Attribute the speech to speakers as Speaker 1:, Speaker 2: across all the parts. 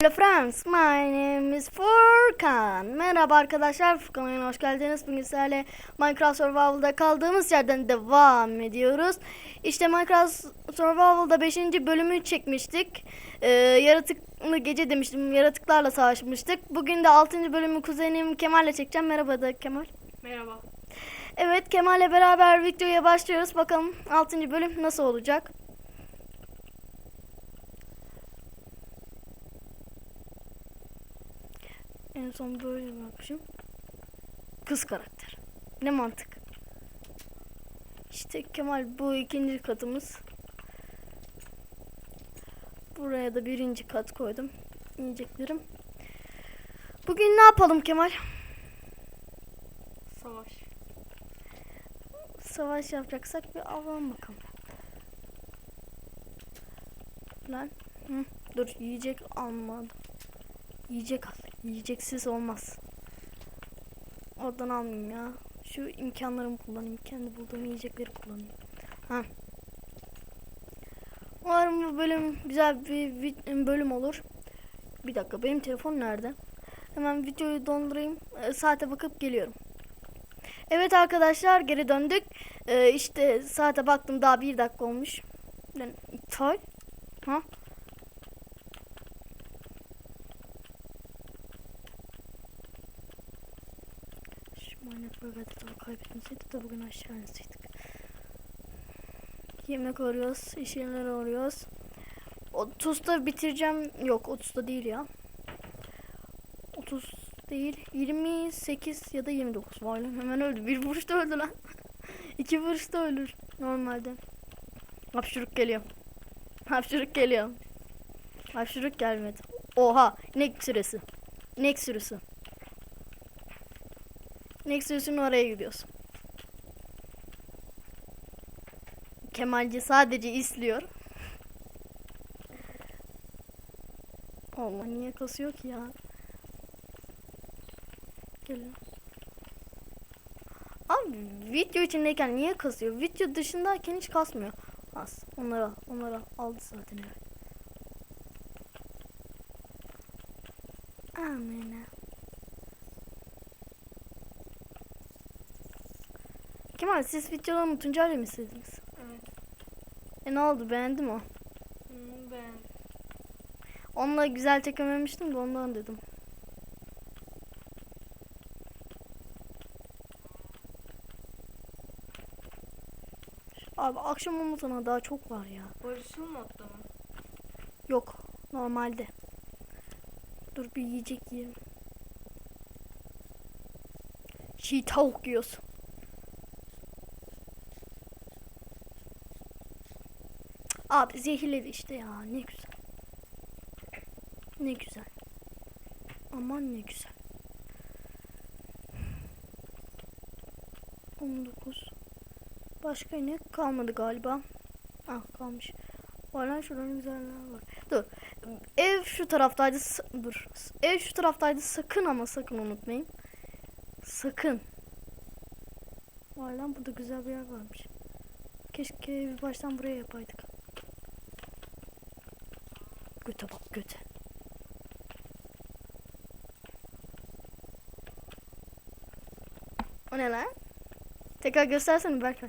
Speaker 1: Hello friends, my name is Furkan. Merhaba arkadaşlar, Furkan oyuna hoş geldiniz. Bugün sizlerle Minecraft Survival'da kaldığımız yerden devam ediyoruz. İşte Minecraft Survival'da 5. bölümü çekmiştik. Ee, yaratıklı gece demiştim, yaratıklarla savaşmıştık. Bugün de 6. bölümü kuzenim Kemal'le çekeceğim. Merhaba da Kemal.
Speaker 2: Merhaba.
Speaker 1: Evet, Kemal'le beraber videoya başlıyoruz. Bakalım 6. bölüm nasıl olacak? En son böyle bakmışım. Kız karakter. Ne mantık. İşte Kemal bu ikinci katımız. Buraya da birinci kat koydum. Yiyeceklerim. Bugün ne yapalım Kemal?
Speaker 2: Savaş.
Speaker 1: Savaş yapacaksak bir alalım bakalım. Lan. Hı, dur yiyecek almadım. Yiyecek al. Yiyeceksiz olmaz. Oradan almayayım ya. Şu imkanlarımı kullanayım. Kendi bulduğum yiyecekleri kullanayım. Ha. Umarım bu bölüm güzel bir vi- bölüm olur. Bir dakika benim telefon nerede? Hemen videoyu dondurayım. E, saate bakıp geliyorum. Evet arkadaşlar geri döndük. Ee, işte saate baktım daha bir dakika olmuş. Lan iptal. Ha? Manyak bölgede kaybetmeseydik de bugün aşağı inseydik. Yemek arıyoruz, iş yerleri arıyoruz. 30'da bitireceğim. Yok 30'da değil ya. 30 değil. 28 ya da 29. Vay lan hemen öldü. Bir vuruşta öldü lan. İki vuruşta ölür normalde. Hapşuruk geliyor. Hapşuruk geliyor. Hapşuruk gelmedi. Oha inek sürüsü. İnek sürüsü. Sürüsünün oraya gidiyoruz. Kemalci sadece izliyor. Allah niye kasıyor ki ya? Geliyor. Abi video içindeyken niye kasıyor? Video dışındayken hiç kasmıyor. Az. Onlara, onlara aldı zaten evet. Amına. Kemal siz videolarımı Tuncay'la mı istediniz?
Speaker 2: Evet.
Speaker 1: E ne oldu beğendin mi o?
Speaker 2: Hmm, ben.
Speaker 1: Onunla güzel çekememiştim de ondan dedim. Abi akşam olmasına daha çok var ya.
Speaker 2: Barış'ın modda mı?
Speaker 1: Yok normalde. Dur bir yiyecek yiyelim. Çiğ tavuk yiyoruz. Abi zehirledi işte ya ne güzel. Ne güzel. Aman ne güzel. 19 Başka ne kalmadı galiba. Ah kalmış. Var lan şurada ne güzeller var. Dur. Ev şu taraftaydı. Dur. Ev şu taraftaydı. Sakın ama sakın unutmayın. Sakın. Var lan burada güzel bir yer varmış. Keşke evi baştan buraya yapaydık. Göte bak göte. O ne lan? Tekrar göstersene Berkay.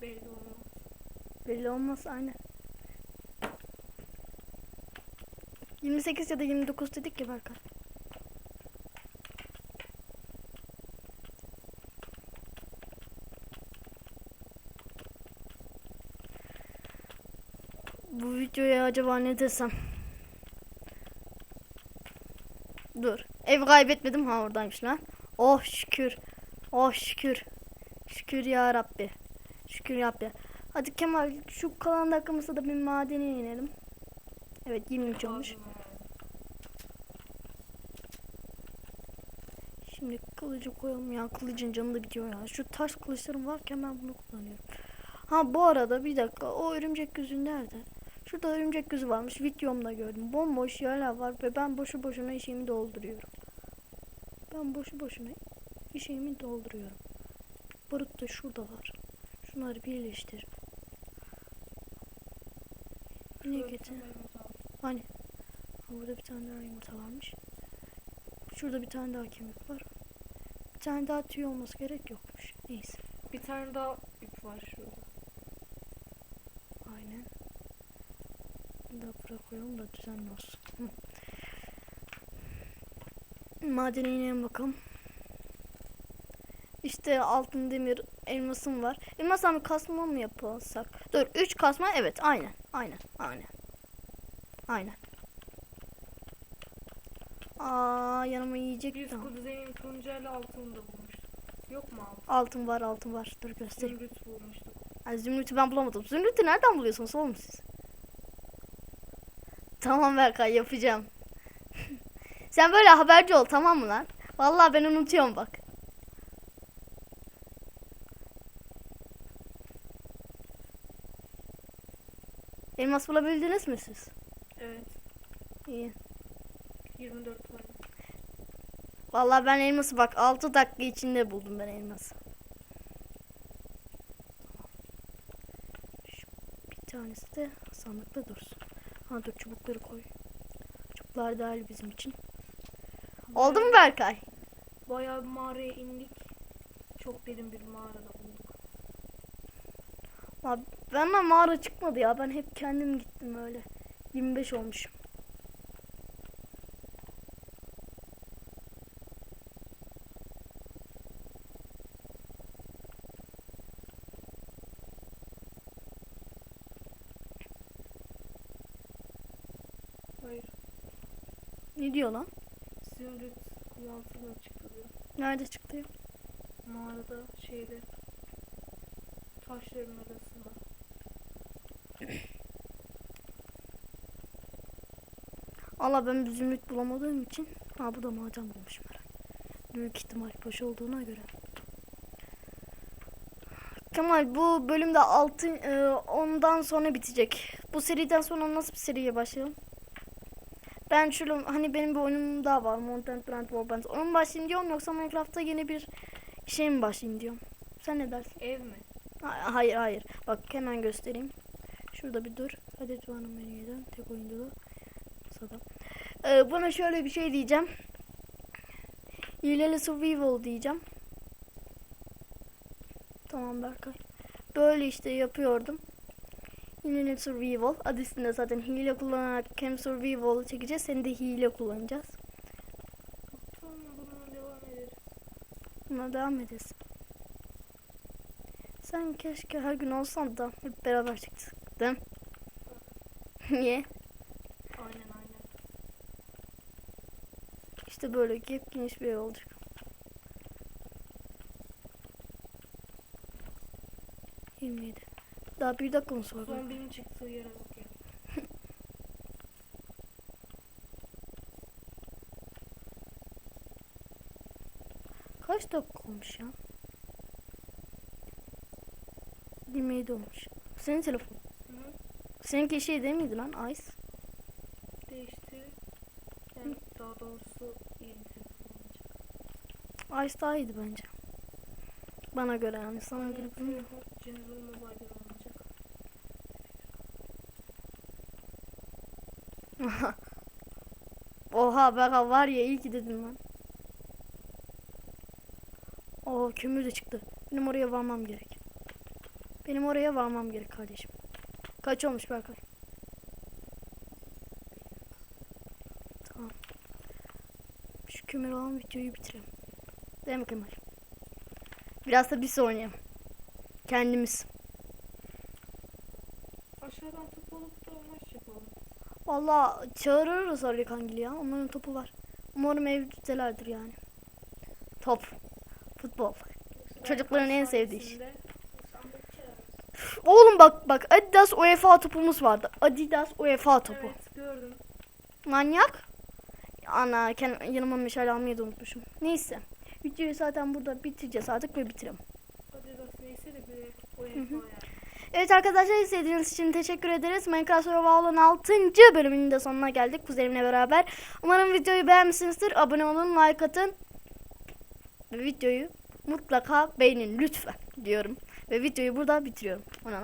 Speaker 2: Belli olmaz.
Speaker 1: Belli olmaz aynen. 28 ya da 29 dedik ya Berkay. Bu videoya acaba ne desem? Dur. Ev kaybetmedim ha oradaymış lan. Oh şükür. Oh şükür. Şükür ya Rabbi. Şükür ya Rabbi. Hadi Kemal şu kalan dakikamızda da bir madene inelim. Evet 23 olmuş. Şimdi kılıcı koyalım ya. Kılıcın canı da bitiyor ya. Şu taş kılıçlarım varken ben bunu kullanıyorum. Ha bu arada bir dakika. O örümcek gözü nerede? Şurada örümcek gözü varmış. Videomda gördüm. Bomboş yerler var ve ben boşu boşuna işimi dolduruyorum. Ben boşu boşuna işimi dolduruyorum. Barut da şurada var. Şunları birleştirip. Yine
Speaker 2: Şurada bir
Speaker 1: getir. Hani? Ha, Burada bir tane daha yumurta varmış. Şurada bir tane daha kemik var. Bir tane daha tüy olması gerek yokmuş. Neyse.
Speaker 2: Bir tane daha ip var şurada.
Speaker 1: Aynen. Bunu da buraya koyalım da düzenli olsun. Hı. Madene inelim bakalım. İşte altın demir elmasım var. Elmasdan bir kasma mı yapılsak? Dur 3 kasma evet aynen aynen aynen. Aynen. Aa yanıma yiyecek
Speaker 2: Biz
Speaker 1: de.
Speaker 2: kuzenin tuncayla altını da bulmuştuk. Yok mu altın?
Speaker 1: Altın var altın var. Dur göstereyim.
Speaker 2: Zümrüt bulmuştuk.
Speaker 1: Ay, Zümrüt'ü ben bulamadım. Zümrüt'ü nereden buluyorsunuz oğlum siz? Tamam Berkay yapacağım. Sen böyle haberci ol tamam mı lan? Vallahi ben unutuyorum bak. Elmas bulabildiniz mi siz?
Speaker 2: Evet.
Speaker 1: İyi.
Speaker 2: 24 tane.
Speaker 1: Vallahi ben elması bak 6 dakika içinde buldum ben elması. Şu bir tanesi de sandıkta dursun. Ha dur çubukları koy. Çubuklar değerli bizim için. Oldu mu Berkay?
Speaker 2: Bayağı bir mağaraya indik. Çok derin bir mağarada bulduk.
Speaker 1: Abi benden mağara çıkmadı ya. Ben hep kendim gittim öyle. 25 olmuşum.
Speaker 2: Hayır.
Speaker 1: Ne diyor lan?
Speaker 2: Zümrüt kum altına çıktı diyor.
Speaker 1: Nerede çıktı? ya?
Speaker 2: Mağarada şeyde taşların arasında.
Speaker 1: Allah ben bir zümrüt bulamadığım için. Ha bu da maden bulmuşum herhalde. Büyük ihtimal boş olduğuna göre. Kemal bu bölümde altın e, ondan sonra bitecek. Bu seriden sonra nasıl bir seriye başlayalım? Ben şöyle hani benim bir oyunum daha var. Mountain Brand Warband. Onun mu başlayayım diyorum yoksa Minecraft'ta yeni bir şey mi başlayayım diyorum. Sen ne dersin?
Speaker 2: Ev mi?
Speaker 1: Ha- Hayır hayır. Bak hemen göstereyim. Şurada bir dur. Hadi Tuğan'ın menüden. Tek oyunda da. Sada. Ee, buna şöyle bir şey diyeceğim. Hileli survival diyeceğim. Tamam Berkay. Böyle işte yapıyordum. Hileli survival. Adı üstünde zaten hile kullanarak hem survival çekeceğiz. Hem de hile kullanacağız.
Speaker 2: Tamam bununla devam ederiz.
Speaker 1: Buna devam ederiz. Sen keşke her gün olsan da hep beraber çıktık. Değil mi? Niye?
Speaker 2: Aynen aynen.
Speaker 1: İşte böyle hep geniş bir ev olacak. Yirmi yedi. Daha bir dakikamız var.
Speaker 2: Son benim çıktığı yere bak ya.
Speaker 1: Kaç dakika olmuş ya? 27 olmuş. Senin telefon.
Speaker 2: Hı?
Speaker 1: Seninki şey değil miydi lan? Ice.
Speaker 2: Değişti. Yani daha doğrusu bir telefon olacak.
Speaker 1: Ice daha iyiydi bence. Bana göre yani. Sana göre bilmiyorum.
Speaker 2: telefon Cenizli Mobile'den olacak.
Speaker 1: Oha baka var ya iyi ki dedim lan. Oo kömür de çıktı. Benim oraya varmam gerek. Benim oraya varmam gerek kardeşim. Kaç olmuş Berkay? Tamam. Şu kömür alan videoyu bitirelim. Değil mi Kemal? Biraz da biz oynayalım. Kendimiz.
Speaker 2: Aşağıdan top alıp da maç yapalım.
Speaker 1: Valla çağırırız Ali Kangil ya. Onların topu var. Umarım evdelerdir yani. Top. Futbol. Çocukların en sevdiği iş. Oğlum bak bak Adidas UEFA topumuz vardı. Adidas UEFA topu.
Speaker 2: Evet gördüm.
Speaker 1: Manyak. Ana ken- yanıma meşale almayı da unutmuşum. Neyse. Videoyu zaten burada bitireceğiz artık ve bitirelim.
Speaker 2: Adidas neyse de bir falan yani.
Speaker 1: Evet arkadaşlar izlediğiniz için teşekkür ederiz. Minecraft Survival'ın 6. bölümünün de sonuna geldik kuzenimle beraber. Umarım videoyu beğenmişsinizdir. Abone olun, like atın. Ve videoyu mutlaka beğenin lütfen diyorum. Ve videoyu burada bitiriyorum. Ona